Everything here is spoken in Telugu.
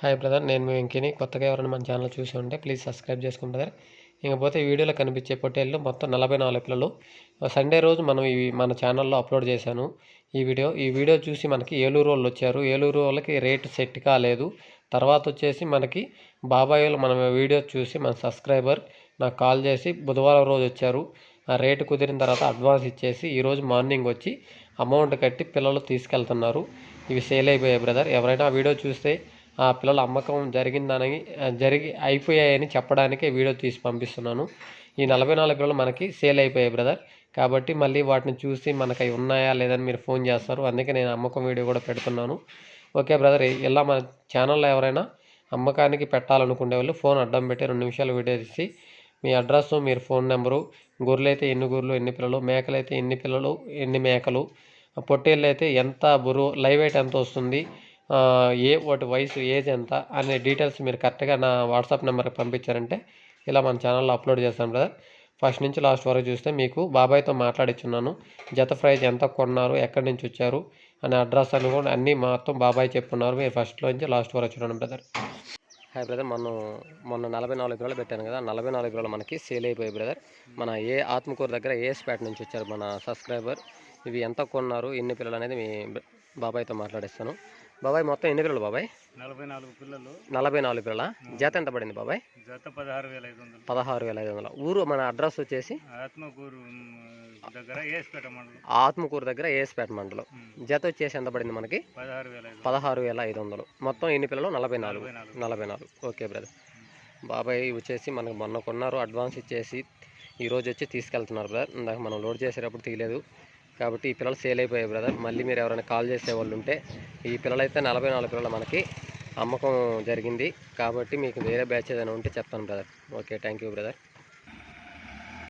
హాయ్ బ్రదర్ నేను మీ వెంకిని. కొత్తగా ఎవరైనా మన ఛానల్ చూసి ఉంటే ప్లీజ్ సబ్స్క్రైబ్ చేసుకోండి బ్రదర్ ఇకపోతే వీడియోలో కనిపించే పొట్టేళ్ళు మొత్తం నలభై నాలుగు పిల్లలు సండే రోజు మనం ఇవి మన ఛానల్లో అప్లోడ్ చేశాను ఈ వీడియో. ఈ వీడియో చూసి మనకి ఏలూరు వాళ్ళు వచ్చారు. ఏలూరు వాళ్ళకి రేట్ సెట్ కాలేదు. తర్వాత వచ్చేసి మనకి బాబాయ్ వాళ్ళు మన వీడియో చూసి మన సబ్స్క్రైబర్ నాకు కాల్ చేసి బుధవారం రోజు వచ్చారు. ఆ రేటు కుదిరిన తర్వాత అడ్వాన్స్ ఇచ్చేసి ఈరోజు మార్నింగ్ వచ్చి అమౌంట్ కట్టి పిల్లలు తీసుకెళ్తున్నారు. ఇవి సేల్ అయిపోయాయి బ్రదర్ ఎవరైనా వీడియో చూస్తే ఆ పిల్లల అమ్మకం జరిగిందని జరిగి అయిపోయాయని చెప్పడానికే వీడియో తీసి పంపిస్తున్నాను. ఈ నలభై నాలుగు పిల్లలు మనకి సేల్ అయిపోయాయి బ్రదర్. కాబట్టి మళ్ళీ వాటిని చూసి మనకి అవి ఉన్నాయా లేదని మీరు ఫోన్ చేస్తారు. అందుకే నేను అమ్మకం వీడియో కూడా పెడుతున్నాను. Okay brother. ఇలా మన ఛానల్లో ఎవరైనా అమ్మకానికి పెట్టాలనుకునే వాళ్ళు ఫోన్ అడ్డం పెట్టి రెండు నిమిషాలు వీడియో తీసి మీ అడ్రస్ మీరు ఫోన్ నెంబరు గొర్రెలు అయితే ఎన్ని గొర్రెలు ఎన్ని పిల్లలు మేకలు అయితే ఎన్ని పిల్లలు ఎన్ని మేకలు పొట్టేళ్ళు అయితే ఎంత బరువు లైవ్ వెయిట్ ఎంత వస్తుంది ఏ వాటి వయసు ఏజ్ ఎంత అనే డీటెయిల్స్ మీరు కరెక్ట్గా నా వాట్సాప్ నెంబర్కి పంపించారంటే ఇలా మన ఛానల్లో అప్లోడ్ చేస్తాను బ్రదర్. ఫస్ట్ నుంచి లాస్ట్ వరకు చూస్తే మీకు బాబాయ్తో మాట్లాడిచ్చున్నాను. జత ప్రైజ్ ఎంత కొన్నారు ఎక్కడి నుంచి వచ్చారు అనే అడ్రస్ అని కూడా అన్నీ మొత్తం బాబాయ్ చెప్పున్నారు. మీరు ఫస్ట్లో నుంచి లాస్ట్ వరకు చూడండి బ్రదర్. Hi brother. మొన్న మొన్న నలభై నాలుగు కిలోలు పెట్టాను కదా నలభై నాలుగు రోజులు మనకి సేల్ అయిపోయాయి బ్రదర్. మన ఏ ఆత్మకూరు దగ్గర ఏఎస్పేట నుంచి వచ్చారు మన సబ్స్క్రైబర్? ఇవి ఎంత కొన్నారు ఎన్ని పిల్లలు అనేది మీ బాబాయ్తో మాట్లాడిస్తాను. బాబాయ్ మొత్తం ఎన్ని పిల్లలు బాబాయ్? నలభై నాలుగు పిల్లలు. నలభై నాలుగు పిల్లల? జత ఎంత పడింది బాబాయ్? జత పదహారు వేల ఐదు వందలు. పదహారు వేల ఐదు వందల. ఊరు మన అడ్రస్ వచ్చేసి? ఆత్మకూరు దగ్గర ఏసుపేట మండలం. ఆత్మకూరు దగ్గర ఏఎస్పేట మండలం. జత వచ్చేసి ఎంత పడింది మనకి? పదహారు వేల ఐదు పదహారు వేల ఐదు వందలు. మొత్తం ఎన్ని పిల్లలు? నలభై నాలుగు. నలభై నాలుగు. నలభై నాలుగు. Okay brother. బాబాయ్ వచ్చేసి మనకు మొన్న కొన్నారు అడ్వాన్స్ ఇచ్చేసి ఈరోజు వచ్చి తీసుకెళ్తున్నారు బ్రదర్. ఇందాక మనం లోడ్ చేసేటప్పుడు తీయలేదు. కాబట్టి ఈ పిల్లలు సేల్ అయిపోయాయి బ్రదర్. మళ్ళీ మీరు ఎవరైనా కాల్ చేసే వాళ్ళు ఉంటే ఈ పిల్లలు అయితే నలభై నాలుగు పిల్లలు మనకి అమ్మకం జరిగింది. కాబట్టి మీకు వేరే బ్యాచ్ ఏదైనా ఉంటే చెప్తాను brother. Okay thank you brother.